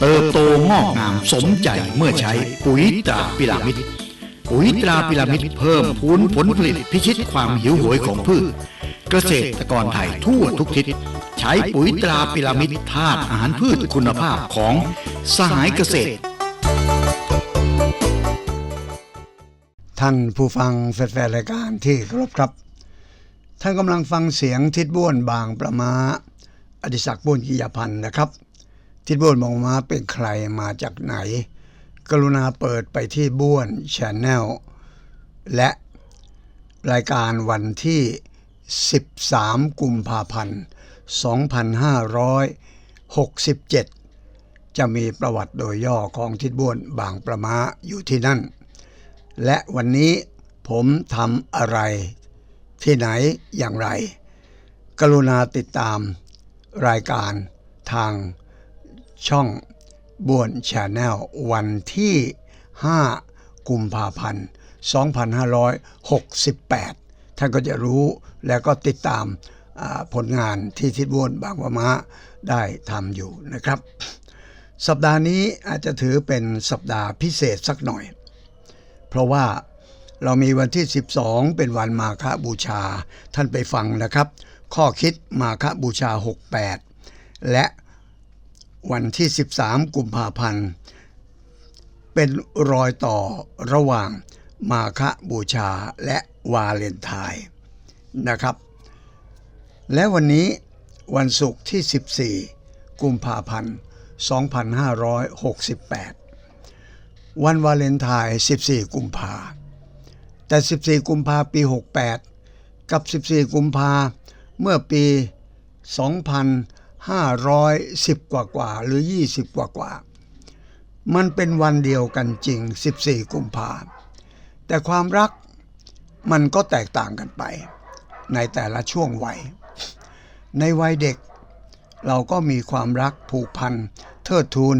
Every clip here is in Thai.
เติบโตงอกงามสมใจเมื่อใช้ปุ๋ยตราพิรามิดปุ๋ยตราพิรามิดเพิ่มพูนผลผลิตพิชิตความหิวโหยของพืช เกษตรกรไทยทั่วทุกทิศ ใช้ปุ๋ยตราพิรามิดธาตุอาหารพืชคุณภาพของสหายเกษตร ท่านผู้ฟังแฟนรายการที่เคารพครับ ท่านกำลังฟังเสียงทิดบ้วนบางประมาอดิศักดิ์บุญกิยพันธ์นะครับ ทิดบ้วนบางมาเป็นใครมาจากไหน กรุณาเปิดไปที่บ้วนชแนลและรายการวันที่ 13 กุมภาพันธ์ 2567 จะมีประวัติโดยย่อของทิดบ้วนบางประมาอยู่ที่นั่น และวันนี้ผมทำอะไร ที่ไหนอย่างไร กรุณาติดตามรายการทาง ช่องบ้วนชาแนลวันที่ 5 กุมภาพันธ์ 2568 ท่านก็จะรู้แล้วก็ติดตามผลงานที่ทิดบ้วนบางประมาได้ทำอยู่นะครับ สัปดาห์นี้อาจจะถือเป็นสัปดาห์พิเศษสักหน่อย เพราะว่าเรามีวันที่ 12 เป็นวันมาฆบูชา ท่านไปฟังนะครับ ข้อคิดมาฆบูชา 68 และ วันที่ 13 กุมภาพันธ์ เป็นรอยต่อระหว่างมาฆบูชาและวาเลนไทน์นะครับ และวันนี้วันศุกร์ที่ 14 กุมภาพันธ์ 2568 วันวาเลนไทน์ 14 กุมภาแต่ 14 กุมภาปี 68 กับ 14 กุมภาเมื่อปี 510 กว่ากว่าหรือ 20 กว่ากว่า มันเป็นวันเดียวกันจริง 14 กุมภาแต่ความรักมันก็แตกต่างกันไป ในแต่ละช่วงวัย ในวัยเด็ก เราก็มีความรักผูกพันเทิดทูน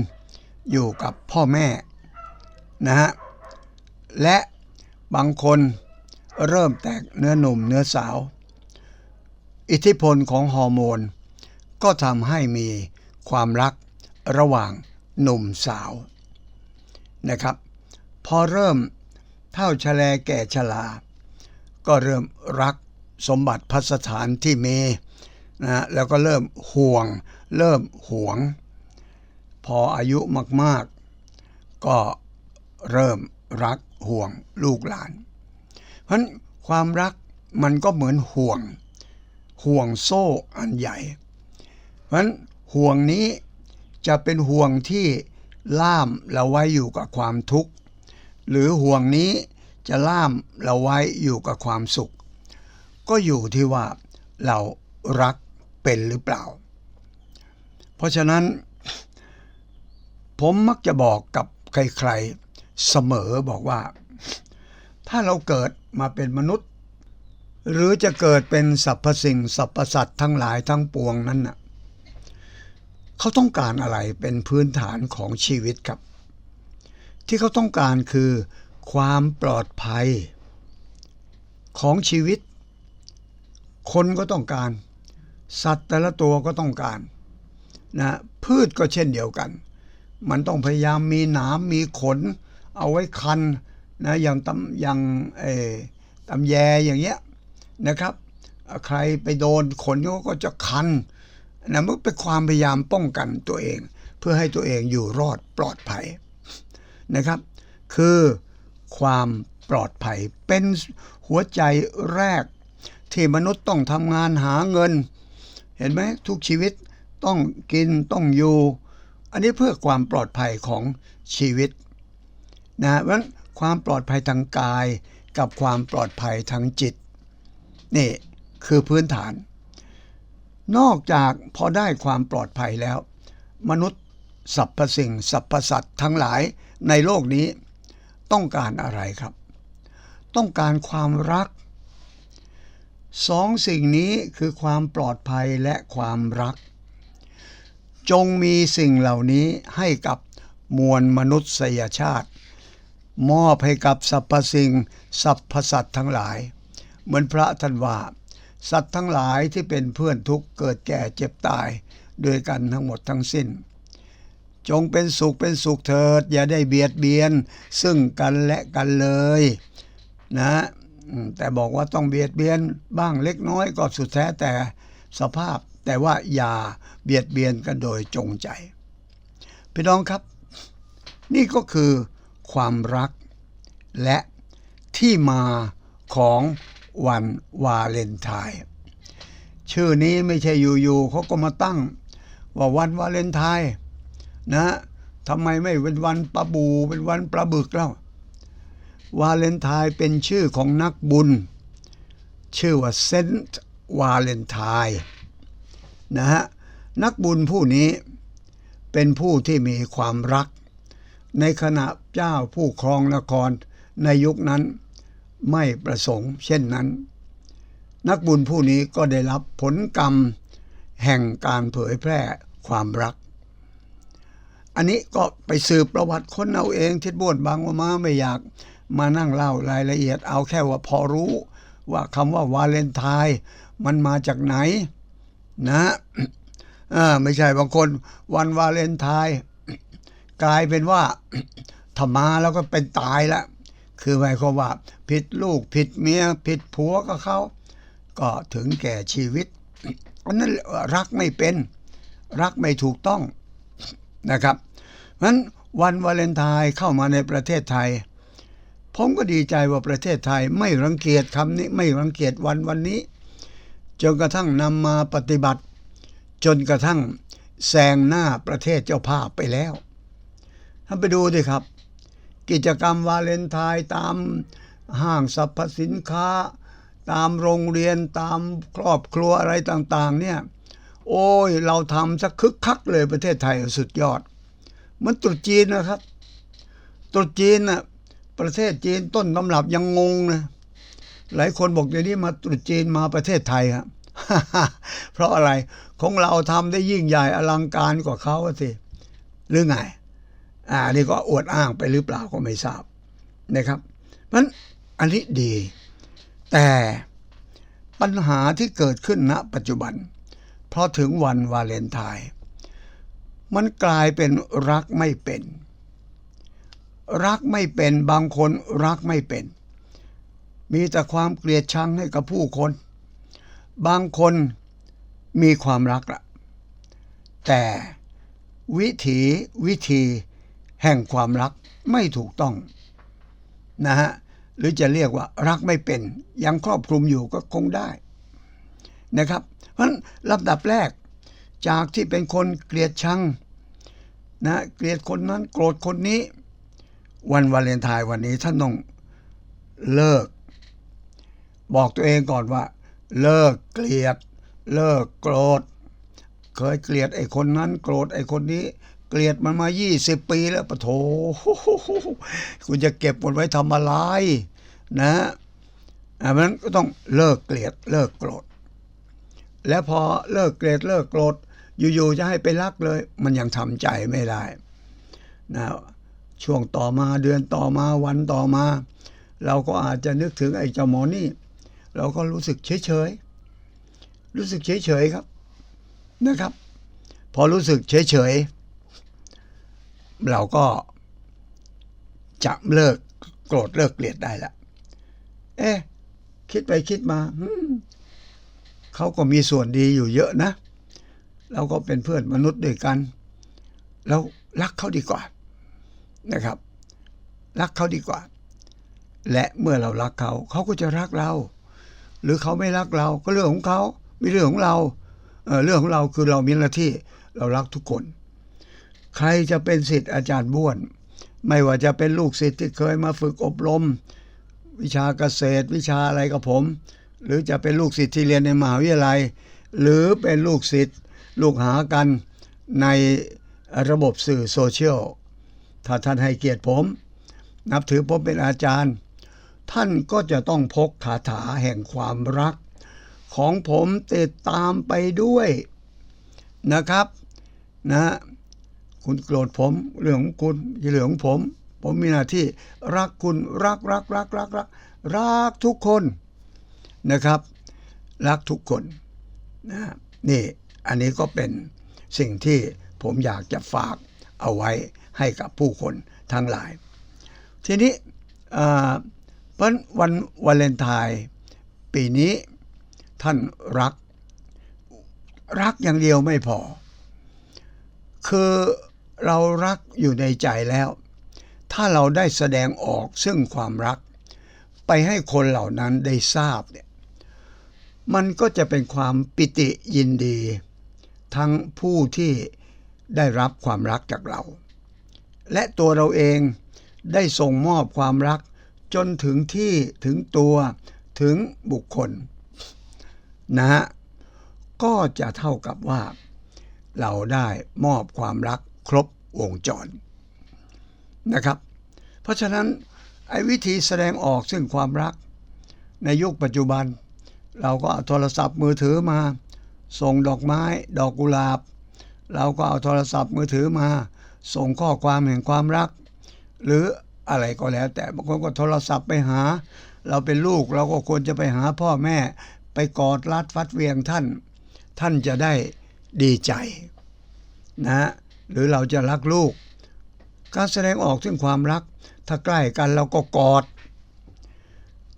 อยู่กับพ่อแม่นะฮะและบางคนเริ่มแตกเนื้อหนุ่มเนื้อสาว อิทธิพลของฮอร์โมน ก็ทำให้มีความรักระหว่างหนุ่มสาวนะครับ พอเริ่มเท่าชะแลแก่ชราก็เริ่มรักสมบัติพัสถานที่เมนะแล้วก็เริ่มห่วง เริ่มหวง พออายุมากๆ ก็เริ่มรักห่วงลูกหลาน เพราะฉะนั้นความรักมันก็เหมือนห่วง ห่วงโซ่อันใหญ่ เพราะฉะนั้นห่วงนี้จะเป็นห่วงที่ล่ามเราไว้อยู่กับความทุกข์ หรือห่วงนี้จะล่ามเราไว้อยู่กับความสุข ก็อยู่ที่ว่าเรารักเป็นหรือเปล่า เพราะฉะนั้น ผมมักจะบอกกับใครๆเสมอบอกว่า ถ้าเราเกิดมาเป็นมนุษย์ หรือจะเกิดเป็นสรรพสิ่งสรรพสัตว์ทั้งหลายทั้งปวงนั้นน่ะ เขาต้องการอะไรเป็นพื้นฐานของชีวิตครับ ที่เขาต้องการคือ ความปลอดภัย ของชีวิต คนก็ต้องการ สัตว์แต่ละตัวก็ต้องการนะพืชก็เช่นเดียวกัน มันต้องพยายามมีหนามมีขน เอาไว้คันนะอย่างตำอย่างเอตำแยอย่างเงี้ยนะครับ ใครไปโดนขนเขาก็จะคัน นะมันเป็นความพยายามป้องกันตัวเอง เพื่อให้ตัวเองอยู่รอดปลอดภัยนะครับ คือความปลอดภัยเป็นหัวใจแรก ที่มนุษย์ต้องทำงานหาเงิน เห็นไหมทุกชีวิตต้องกินต้องอยู่ อันนี้เพื่อความปลอดภัยของชีวิตนะเพราะนั้นความปลอดภัยทางกายกับความปลอดภัยทางจิตนี่คือพื้นฐาน นอกจากพอได้ความปลอดภัยแล้ว มนุษย์สรรพสิ่งสรรพสัตว์ทั้งหลายในโลกนี้ ต้องการอะไรครับ ต้องการความรักสองสิ่งนี้คือความปลอดภัยและความรัก จงมีสิ่งเหล่านี้ให้กับมวลมนุษยชาติ มอบให้กับสรรพสิ่งสรรพสัตว์ทั้งหลาย เหมือนพระท่านว่า สัตว์ทั้งหลายที่เป็นเพื่อนทุกข์เกิดแก่เจ็บตายด้วยกันทั้งหมดทั้งสิ้น จงเป็นสุขเป็นสุขเถิด อย่าได้เบียดเบียน ซึ่งกันและกันเลยนะแต่บอกว่าต้องเบียดเบียนบ้างเล็กน้อยก็สุดแท้แต่สภาพแต่ว่าอย่าเบียดเบียนกันโดยจงใจ พี่น้องครับ นี่ก็คือความรักและที่มาของ วันวาเลนไทน์ชื่อนี้ไม่ใช่อยู่ๆเขาก็มาตั้ง ว่าวันวาเลนไทน์นะทำไมไม่เป็นวันปลาบูเป็นวันปลาบึกเล่าวาเลนไทน์เป็นชื่อของนักบุญ ชื่อว่าเซนต์วาเลนไทน์นะฮะนักบุญผู้นี้เป็นผู้ที่มีความรัก ในขณะเจ้าผู้ครองนครในยุคนั้น ไม่ประสงค์เช่นนั้น นักบุญผู้นี้ก็ได้รับผลกรรมแห่งการเผยแพร่ความรัก อันนี้ก็ไปสืบประวัติคนเอาเองทิดบวชบางว่ามาไม่อยากมานั่งเล่ารายละเอียดเอาแค่ว่าพอรู้ ว่าคำว่าวาเลนไทน์มันมาจากไหนนะไม่ใช่บางคนวันวาเลนไทน์กลายเป็นว่าถ้ามาแล้วก็เป็นตายแล้ว คือหมายความว่าผิดลูกผิดเมียผิดผัวกับเขาก็ถึงแก่ชีวิตอันนั้นรักไม่เป็นรักไม่ถูกต้องนะครับเพราะฉะนั้นวันวาเลนไทน์เข้ามาในประเทศไทย ผมก็ดีใจว่าประเทศไทยไม่รังเกียจคำนี้ไม่รังเกียจวันวันนี้ จนกระทั่งนำมาปฏิบัติ จนกระทั่งแซงหน้าประเทศเจ้าภาพไปแล้วท่านไปดูดิครับ กิจกรรมวาเลนไทน์ตามห้างสรรพสินค้า ตามโรงเรียนตามครอบครัวอะไรต่างๆ เนี่ย โอ้ยเราทำสักคึกคักเลยประเทศไทยสุดยอด เหมันตรุษจีนนะครับตรุษจีนน่ะประเทศจีนต้นตำรับยังงงนะหลายคนบอกเดี๋ยวนี้มาตรุษจีนมาประเทศไทยครับเพราะอะไรของเราทำได้ยิ่งใหญ่อลังการกว่าเขาสิหรือไง อ่านี่ก็อวดอ้างไปหรือเปล่าก็ไม่ทราบนะครับเพราะนั้นอันนี้ดี แต่ปัญหาที่เกิดขึ้นณปัจจุบัน เพราะถึงวันวาเลนไทน์มันกลายเป็นรักไม่เป็น รักไม่เป็นบางคนรักไม่เป็น มีแต่ความเกลียดชังให้กับผู้คน บางคนมีความรักละแต่วิถีวิธี แห่งความรักไม่ถูกต้องนะฮะหรือจะเรียกว่ารักไม่เป็นยังครอบคลุมอยู่ก็คงได้นะครับ เพราะฉะนั้นลำดับแรกจากที่เป็นคนเกลียดชังนะเกลียดคนนั้นโกรธคนนี้ วันวาเลนไทน์วันนี้ท่านต้องเลิก บอกตัวเองก่อนว่า เลิกเกลียด เลิกโกรธ เคยเกลียดไอ้คนนั้น โกรธไอ้คนนี้ เกลียดมันมา 20 ปีแล้วปะโถคุณจะเก็บมันไว้ทำอะไรนะอันนั้นก็ต้องเลิกเกลียดเลิกโกรธ แล้วพอเลิกเกลียดเลิกโกรธอยู่ๆจะให้ไปรักเลย มันยังทำใจไม่ได้นะช่วงต่อมาเดือนต่อมาวันต่อมา เราก็อาจจะนึกถึงไอ้เจ้าหมอนี่ เราก็รู้สึกเฉยๆรู้สึกเฉยๆครับนะครับ พอรู้สึกเฉยๆ เราก็จะเลิกโกรธเลิกเกลียดได้ละ เอ๊ะ คิดไปคิดมาเขาก็มีส่วนดีอยู่เยอะนะ เราก็เป็นเพื่อนมนุษย์ด้วยกันเรารักเขาดีกว่านะครับ รักเขาดีกว่า และเมื่อเรารักเขาเขาก็จะรักเรา หรือเขาไม่รักเราก็เรื่องของเขาไม่เรื่องของเราเเรื่องของเราคือเรามีหน้าที่เรารักทุกคน ใครจะเป็นศิษย์อาจารย์บ้วน ไม่ว่าจะเป็นลูกศิษย์ที่เคยมาฝึกอบรม วิชาเกษตร วิชาอะไรกับผม หรือจะเป็นลูกศิษย์ที่เรียนในมหาวิทยาลัย หรือเป็นลูกศิษย์ลูกหากันในระบบสื่อโซเชียลถ้าท่านให้เกียรติผม นับถือผมเป็นอาจารย์ ท่านก็จะต้องพกคาถาแห่งความรัก ของผมติดตามไปด้วยนะครับนะ คุณโกรธผม เรื่องของคุณอย่าเรื่องของผม ผมมีหน้าที่รักคุณรักรักรักรักรักรักทุกคนนะครับ รักทุกคนนะนี่อันนี้ก็เป็นสิ่งที่ผมอยากจะฝากเอาไว้ให้กับผู้คนทั้งหลาย ทีนี้เอ่อเพราะวันวาเลนไทน์ปีนี้ท่านรัก รักอย่างเดียวไม่พอ คือ เรารักอยู่ในใจแล้ว ถ้าเราได้แสดงออกซึ่งความรัก ไปให้คนเหล่านั้นได้ทราบเนี่ยมันก็จะเป็นความปิติยินดี ทั้งผู้ที่ได้รับความรักจากเรา และตัวเราเองได้ส่งมอบความรักจนถึงที่ถึงตัวถึงบุคคล นะฮะก็จะเท่ากับว่า เราได้มอบความรัก ครบวงจรนะครับ เพราะฉะนั้นไอ้วิธีแสดงออกซึ่งความรัก ในยุคปัจจุบัน เราก็เอาโทรศัพท์มือถือมา ส่งดอกไม้ ดอกกุหลาบ เราก็เอาโทรศัพท์มือถือมา ส่งข้อความแห่งความรัก หรืออะไรก็แล้ว แต่บางคนก็โทรศัพท์ไปหา เราเป็นลูกเราก็ควรจะไปหาพ่อแม่ ไปกอดรัดฟัดเวียงท่าน ท่านจะได้ดีใจนะฮะ หรือเราจะรักลูก การแสดงออกซึ่งความรัก ถ้าใกล้กันเราก็กอด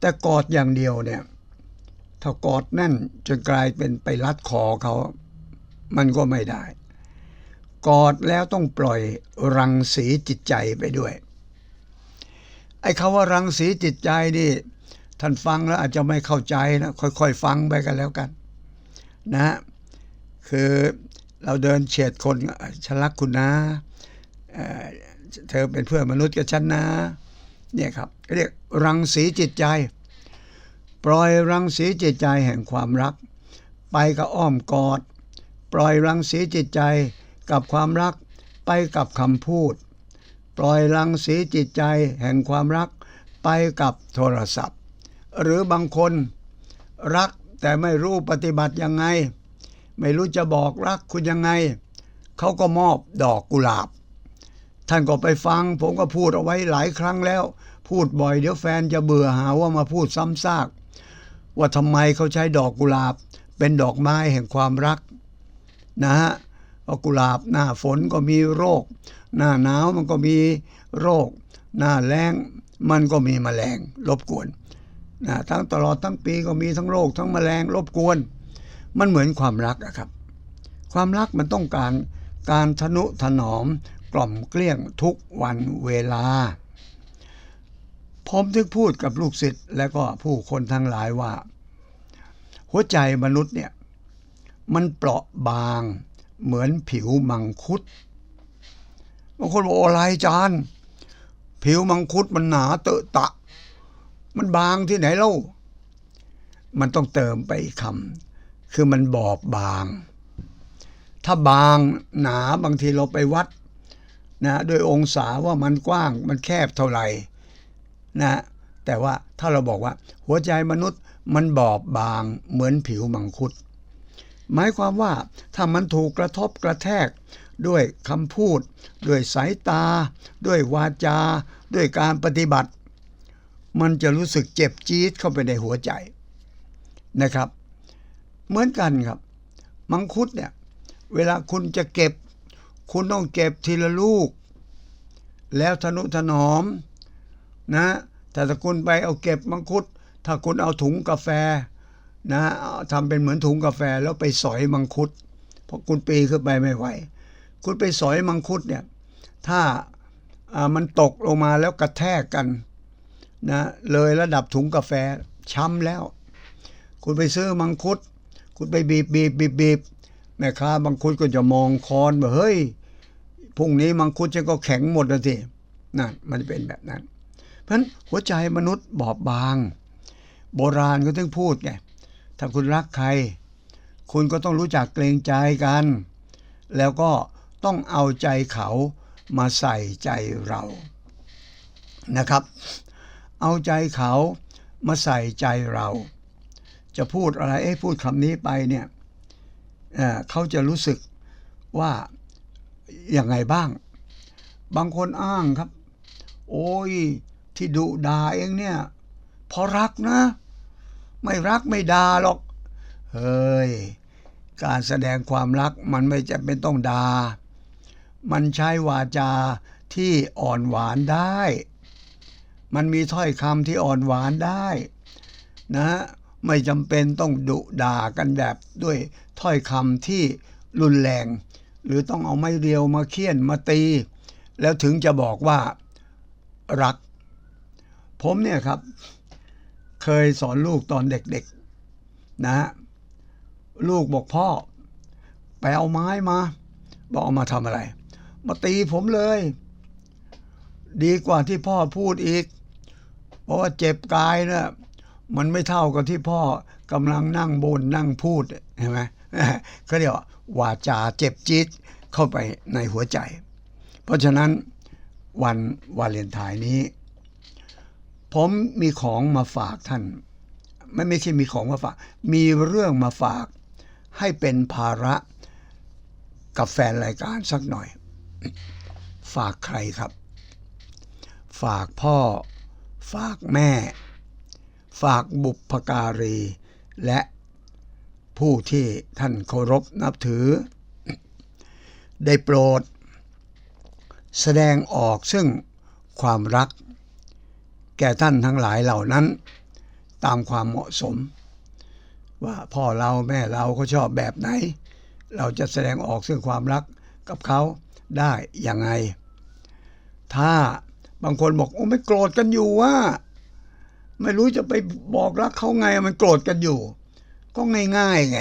แต่กอดอย่างเดียวเนี่ยถ้ากอดแน่นจนกลายเป็นไปรัดคอเขา มันก็ไม่ได้ กอดแล้วต้องปล่อยรังสีจิตใจไปด้วย ไอ้คาว่ารังสีจิตใจนี่ ท่านฟังแล้วอาจจะไม่เข้าใจนะ ค่อยๆ ฟังไปกันแล้วกัน นะ คือ เราเดินเฉียดคนฉันรักคุณนะเเธอเป็นเพื่อนมนุษย์กับฉันนะ เนี่ยครับเรียกรังสีจิตใจ ปล่อยรังสีจิตใจแห่งความรัก ไปกับอ้อมกอด ปล่อยรังสีจิตใจกับความรักไปกับคำพูด ปล่อยรังสีจิตใจแห่งความรักไปกับโทรศัพท์ หรือบางคนรักแต่ไม่รู้ปฏิบัติยังไง ไม่รู้จะบอกรักคุณยังไง เขาก็มอบดอกกุหลาบ ท่านก็ไปฟัง ผมก็พูดเอาไว้หลายครั้งแล้ว พูดบ่อยเดี๋ยวแฟนจะเบื่อหาว่ามาพูดซ้ำซาก ว่าทำไมเขาใช้ดอกกุหลาบ เป็นดอกไม้แห่งความรัก นะฮะเพราะกุหลาบหน้าฝนก็มีโรค หน้าหนาวมันก็มีโรค หน้าแล้งมันก็มีแมลงรบกวนนะทั้งตลอดทั้งปีก็มีทั้งโรคทั้งแมลงรบกวน มันเหมือนความรักอะครับ ความรักมันต้องการการทนุถนอมกล่อมเกลี้ยงทุกวันเวลา ผมถึงพูดกับลูกศิษย์และก็ผู้คนทั้งหลายว่า หัวใจมนุษย์เนี่ยมันเปราะบางเหมือนผิวมังคุดบางคนบอกโอ้อะไรจานผิวมังคุดมันหนาเตอะตะ มันบางที่ไหนเล่า มันต้องเติมไปคำ คือมันบอบบาง ถ้าบางหนาบางทีเราไปวัดนะโดยองศาว่ามันกว้างมันแคบเท่าไหร่นะแต่ว่าถ้าเราบอกว่า หัวใจมนุษย์มันบอบบางเหมือนผิวมังคุด หมายความว่าถ้ามันถูกกระทบกระแทก ด้วยคำพูด ด้วยสายตา ด้วยวาจา ด้วยการปฏิบัติ มันจะรู้สึกเจ็บจี๊ดเข้าไปในหัวใจนะครับ เหมือนกันครับ มังคุดเนี่ย เวลาคุณจะเก็บ คุณต้องเก็บทีละลูก แล้วทนุถนอมนะแต่ถ้าคุณไปเอาเก็บมังคุด ถ้าคุณเอาถุงกาแฟนะเอาทำเป็นเหมือนถุงกาแฟแล้วไปสอยมังคุดเพราะคุณปีขึ้นไปไม่ไหว คุณไปสอยมังคุดเนี่ย ถ้าามันตกลงมาแล้วกระแทกกันนะเลยระดับถุงกาแฟช้ำแล้ว คุณไปซื้อมังคุด คุณไปบีบบีบบีบบีบแม่ค้ามังคุดก็จะมองคอนว่าเฮ้ยพรุ่งนี้มังคุดฉันก็แข็งหมดแล้วสินั่นมันเป็นแบบนั้น เพราะฉะนั้นหัวใจมนุษย์บอบบาง โบราณก็ต้องพูดไงถ้าคุณรักใคร คุณก็ต้องรู้จักเกรงใจกัน แล้วก็ต้องเอาใจเขามาใส่ใจเรานะครับ เอาใจเขามาใส่ใจเรา จะพูดอะไรเอ้พูดคำนี้ไปเนี่ยเเขาจะรู้สึกว่าอย่างไงบ้าง บางคนอ้างครับ โอ้ยที่ดุด่าเองเนี่ยเพราะรักนะ ไม่รักไม่ด่าหรอก เฮ้ย การแสดงความรักมันไม่จำเป็นต้องด่า มันใช้วาจาที่อ่อนหวานได้ มันมีถ้อยคำที่อ่อนหวานได้ นะ ไม่จำเป็นต้องดุด่ากันแบบด้วยถ้อยคำที่รุนแรง หรือต้องเอาไม้เรียวมาเคี่ยนมาตี แล้วถึงจะบอกว่ารัก ผมเนี่ยครับ เคยสอนลูกตอนเด็กๆนะฮะลูกบอกพ่อ ไปเอาไม้มา บอกเอามาทำอะไร มาตีผมเลย ดีกว่าที่พ่อพูดอีก เพราะว่าเจ็บกายเนี่ย มันไม่เท่ากับที่พ่อกำลังนั่งบนนั่งพูดเห็นไหมเขาเรียกว่าวาจาเจ็บจี๊ดเข้าไปในหัวใจ เพราะฉะนั้นวันวาเลนไทน์นี้ ผมมีของมาฝากท่าน ไม่ไม่ใช่มีของมาฝาก มีเรื่องมาฝากให้เป็นภาระกับแฟนรายการสักหน่อย ฝากใครครับ ฝากพ่อ ฝากแม่ ฝากบุพการี และผู้ที่ท่านเคารพนับถือ ได้โปรด แสดงออกซึ่งความรัก แก่ท่านทั้งหลายเหล่านั้น ตามความเหมาะสม ว่าพ่อเราแม่เราเขาชอบแบบไหน เราจะแสดงออกซึ่งความรักกับเขาได้ยังไง ถ้าบางคนบอกโอ้ไม่โกรธกันอยู่ว่า ไม่รู้จะไปบอกรักเขาไงมันโกรธกันอยู่ ก็ง่ายๆไง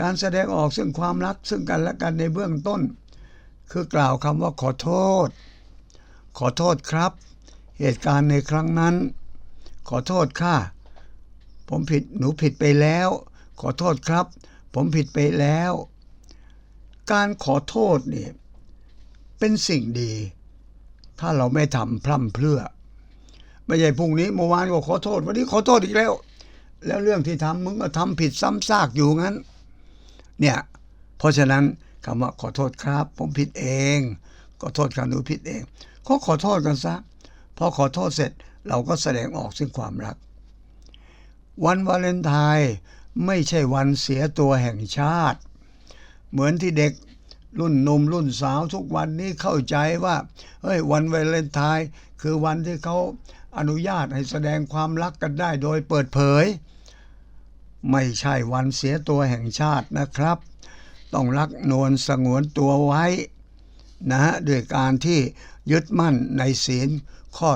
การแสดงออกซึ่งความรักซึ่งกันและกันในเบื้องต้น คือกล่าวคำว่าขอโทษ ขอโทษครับ เหตุการณ์ในครั้งนั้น ขอโทษค่ะ ผมผิดหนูผิดไปแล้ว ขอโทษครับ ผมผิดไปแล้ว การขอโทษนี่เป็นสิ่งดี ถ้าเราไม่ทำพร่ำเพรื่อ ไม่ใช่พรุ่งนี้เมื่อวานก็ขอโทษ วันนี้ขอโทษอีกแล้ว แล้วเรื่องที่ทำมึงก็ทำผิดซ้ำซากอยู่งั้น เนี่ย เพราะฉะนั้นคำว่าขอโทษครับ ผมผิดเองขอโทษครับหนูผิดเองก็ขอโทษกันซะพอขอโทษเสร็จเราก็แสดงออกซึ่งความรัก วันวาเลนไทน์ไม่ใช่วันเสียตัวแห่งชาติ เหมือนที่เด็กรุ่นนมรุ่นสาวทุกวันนี้เข้าใจว่าเฮ้ยวันวาเลนไทน์คือวันที่เขา อนุญาตให้แสดงความรักกันได้โดยเปิดเผย ไม่ใช่วันเสียตัวแห่งชาตินะครับ ต้องรักนวลสงวนตัวไว้นะฮะด้วยการที่ยึดมั่นในศีลข้อ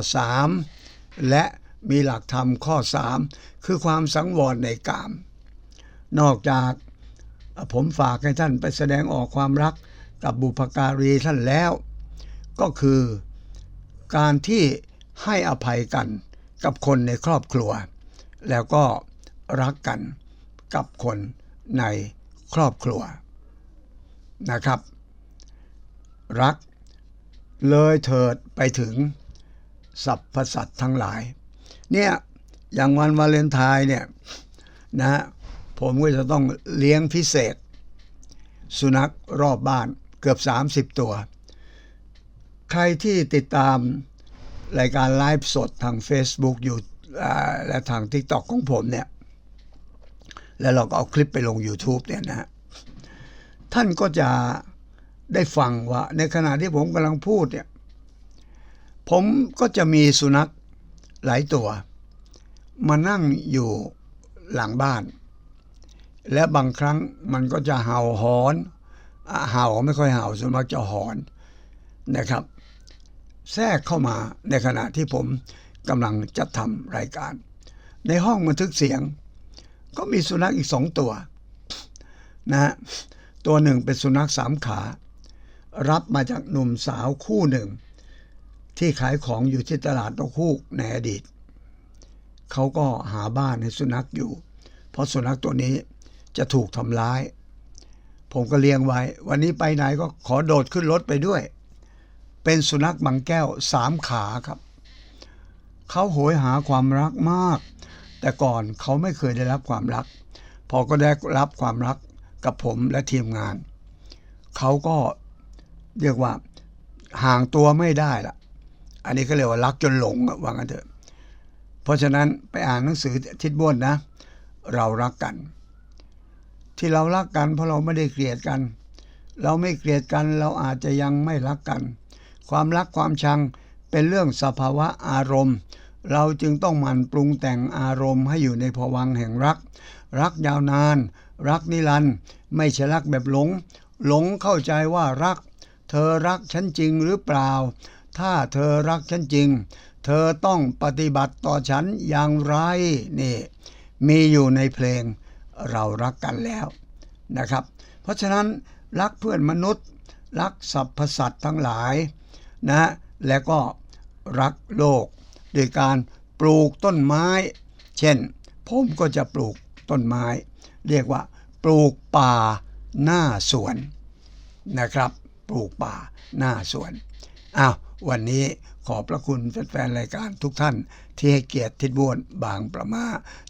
3 และมีหลักธรรมข้อ 3 คือความสังวรในกาม นอกจากผมฝากให้ท่านไปแสดงออกความรักกับบุพการีท่านแล้ว ก็คือการที่ ให้อภัยกันกับคนในครอบครัว แล้วก็รักกันกับคนในครอบครัวนะครับ รักเลยเถิดไปถึงสรรพสัตว์ทั้งหลาย เนี่ยอย่างวันวาเลนไทน์เนี่ยนะผมก็จะต้องเลี้ยงพิเศษ สุนัขรอบบ้านเกือบ 30 ตัว ใครที่ติดตาม รายการไลฟ์สดทาง Facebook อยู่และทาง TikTok ของผมเนี่ย แล้วเราก็เอาคลิปไปลง YouTube เนี่ยนะฮะท่านก็จะได้ฟังว่า ในขณะที่ผมกำลังพูดเนี่ย ผมก็จะมีสุนัขหลายตัว มานั่งอยู่หลังบ้าน และบางครั้งมันก็จะเห่าหอนเห่าไม่ค่อยเห่าส่วนมากจะหอนนะครับ แทรกเข้ามาในขณะที่ผมกำลังจัดทำรายการ ในห้องบันทึกเสียง ก็มีสุนัขอีกสองตัวนะฮะตัวหนึ่งเป็นสุนัขสามขา รับมาจากหนุ่มสาวคู่หนึ่ง ที่ขายของอยู่ที่ตลาดนกฮูกในอดีต เขาก็หาบ้านให้สุนัขอยู่ เพราะสุนัขตัวนี้จะถูกทำร้าย ผมก็เลี้ยงไว้ วันนี้ไปไหนก็ขอโดดขึ้นรถไปด้วย เป็นสุนัขบางแก้วสามขาครับ เขาโหยหาความรักมาก แต่ก่อนเขาไม่เคยได้รับความรัก พอก็ได้รับความรักกับผมและทีมงาน เขาก็เรียกว่าห่างตัวไม่ได้ละอันนี้ก็เรียกว่ารักจนหลงว่างั้นเถอะ เพราะฉะนั้นไปอ่านหนังสือทิดบ้วนนะ เรารักกัน ที่เรารักกันเพราะเราไม่ได้เกลียดกัน เราไม่เกลียดกันเราอาจจะยังไม่รักกัน ความรักความชังเป็นเรื่องสภาวะอารมณ์ เราจึงต้องหมั่นปรุงแต่งอารมณ์ให้อยู่ในภวังแห่งรัก รักยาวนาน รักนิรันด์ไม่ใช่รักแบบหลง หลงเข้าใจว่ารัก เธอรักฉันจริงหรือเปล่า ถ้าเธอรักฉันจริง เธอต้องปฏิบัติต่อฉันอย่างไรนี่มีอยู่ในเพลงเรารักกันแล้วนะครับ เพราะฉะนั้นรักเพื่อนมนุษย์ รักสรรพสัตว์ทั้งหลาย นะและก็รักโลก โดยการปลูกต้นไม้ เช่น ผมก็จะปลูกต้นไม้ เรียกว่า ปลูกป่าหน้าสวนนะครับ ปลูกป่าหน้าสวนอ้าววันนี้ขอบพระคุณแฟนๆรายการทุกท่าน ที่ให้เกียรติทิดบวนบางประมา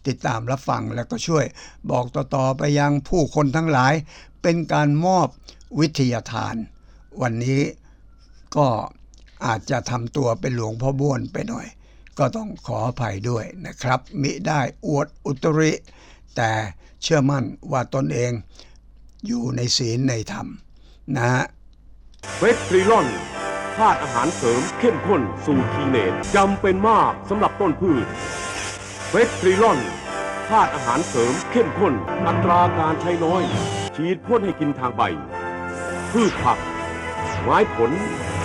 ติดตามรับฟังแล้วก็ช่วย บอกต่อๆไปยังผู้คนทั้งหลาย เป็นการมอบวิทยาทาน วันนี้ ก็อาจจะทำตัวเป็นหลวงพ่อบ้วนไปหน่อย ก็ต้องขออภัยด้วยนะครับ มิได้อวดอุตริ แต่เชื่อมั่นว่าตนเองอยู่ในศีลในธรรมนะฮะเฟสทริลอนธาตุอาหารเสริมเข้มข้นสูตรทีเนตจำเป็นมากสำหรับต้นพืชเฟสทริลอนธาตุอาหารเสริมเข้มข้น อัตราการใช้น้อย ฉีดพ่นให้กินทางใบ พืชผัก ไม้ผล